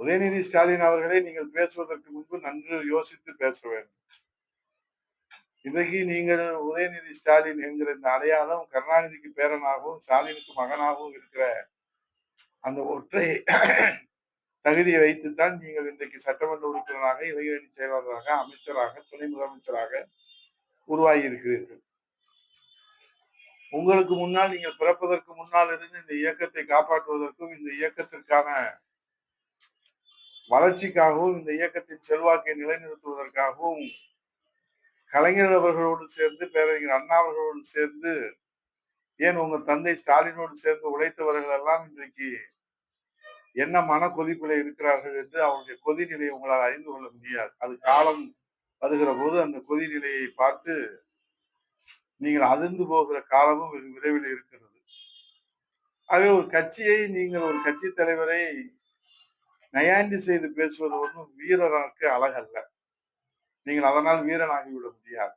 உதயநிதி ஸ்டாலின் அவர்களை நீங்கள் பேசுவதற்கு முன்பு நன்கு யோசித்து பேச வேண்டும். இன்றைக்கு நீங்கள் உதயநிதி ஸ்டாலின் என்கிற இந்த அடையாளம் கருணாநிதிக்கு பேரனாகவும் ஸ்டாலினுக்கு மகனாகவும் இருக்கிற அந்த ஒற்றை தகுதியை வைத்துத்தான் நீங்கள் இன்றைக்கு சட்டமன்ற உறுப்பினராக இளைஞரணி செயலாளராக அமைச்சராக துணை முதலமைச்சராக உருவாகி இருக்கிறீர்கள் உங்களுக்கு முன்னால் நீங்கள் பிறப்பதற்கு முன்னால் இருந்து இந்த இயக்கத்தை காப்பாற்றுவதற்கும் இந்த இயக்கத்திற்கான வளர்ச்சிக்காகவும் இந்த இயக்கத்தின் செல்வாக்கை நிலைநிறுத்துவதற்காகவும் கலைஞர் அவர்களோடு சேர்ந்து பேரறிஞர் அண்ணா அவர்களோடு சேர்ந்து ஏன் உங்க தந்தை ஸ்டாலினோடு சேர்ந்து உழைத்தவர்கள் எல்லாம் இன்றைக்கு என்ன மன கொதிப்பில இருக்கிறார்கள் என்று அவருடைய கொதிநிலையை உங்களால் அறிந்து கொள்ள முடியாது. அது காலம் வருகிற போது அந்த கொதிநிலையை பார்த்து நீங்கள் அதிர்ந்து போகிற காலமும் வெகு விரைவில் இருக்கிறது. ஆகவே ஒரு கட்சியை நீங்கள் ஒரு கட்சி தலைவரை நயாண்டி செய்து பேசுவது ஒன்றும் வீரனுக்கு அழகல்ல. நீங்கள் அதனால் வீரனாகிவிட முடியாது.